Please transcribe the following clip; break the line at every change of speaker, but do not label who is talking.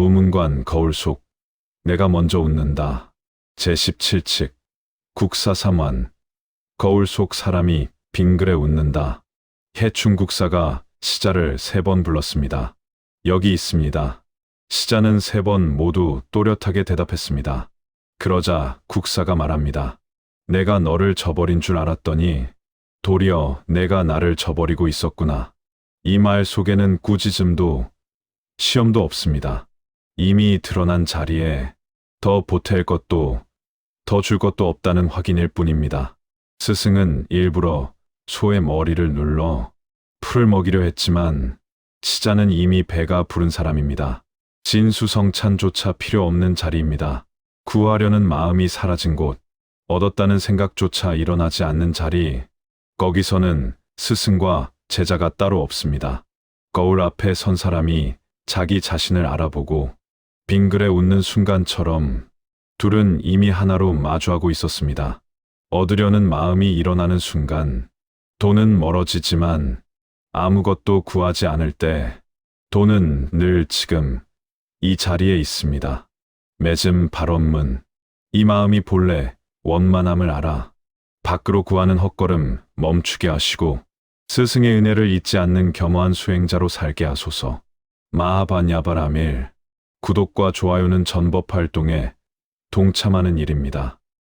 무문관 거울 속 내가 먼저 웃는다. 제17칙 국사삼환 거울 속 사람이 빙그레 웃는다. 해충국사가 시자를 세 번 불렀습니다. 여기 있습니다. 시자는 세 번 모두 또렷하게 대답했습니다. 그러자 국사가 말합니다. 내가 너를 저버린 줄 알았더니 도리어 내가 나를 저버리고 있었구나. 이 말 속에는 꾸짖음도 시험도 없습니다. 이미 드러난 자리에 더 보탤 것도 더 줄 것도 없다는 확인일 뿐입니다. 스승은 일부러 소의 머리를 눌러 풀을 먹이려 했지만 치자는 이미 배가 부른 사람입니다. 진수성찬조차 필요 없는 자리입니다. 구하려는 마음이 사라진 곳, 얻었다는 생각조차 일어나지 않는 자리, 거기서는 스승과 제자가 따로 없습니다. 거울 앞에 선 사람이 자기 자신을 알아보고 빙그레 웃는 순간처럼 둘은 이미 하나로 마주하고 있었습니다. 얻으려는 마음이 일어나는 순간 돈은 멀어지지만 아무것도 구하지 않을 때 돈은 늘 지금 이 자리에 있습니다. 맺음 발언문 이 마음이 본래 원만함을 알아 밖으로 구하는 헛걸음 멈추게 하시고 스승의 은혜를 잊지 않는 겸허한 수행자로 살게 하소서. 마하바냐바라밀 구독과 좋아요는 전법 활동에 동참하는 일입니다.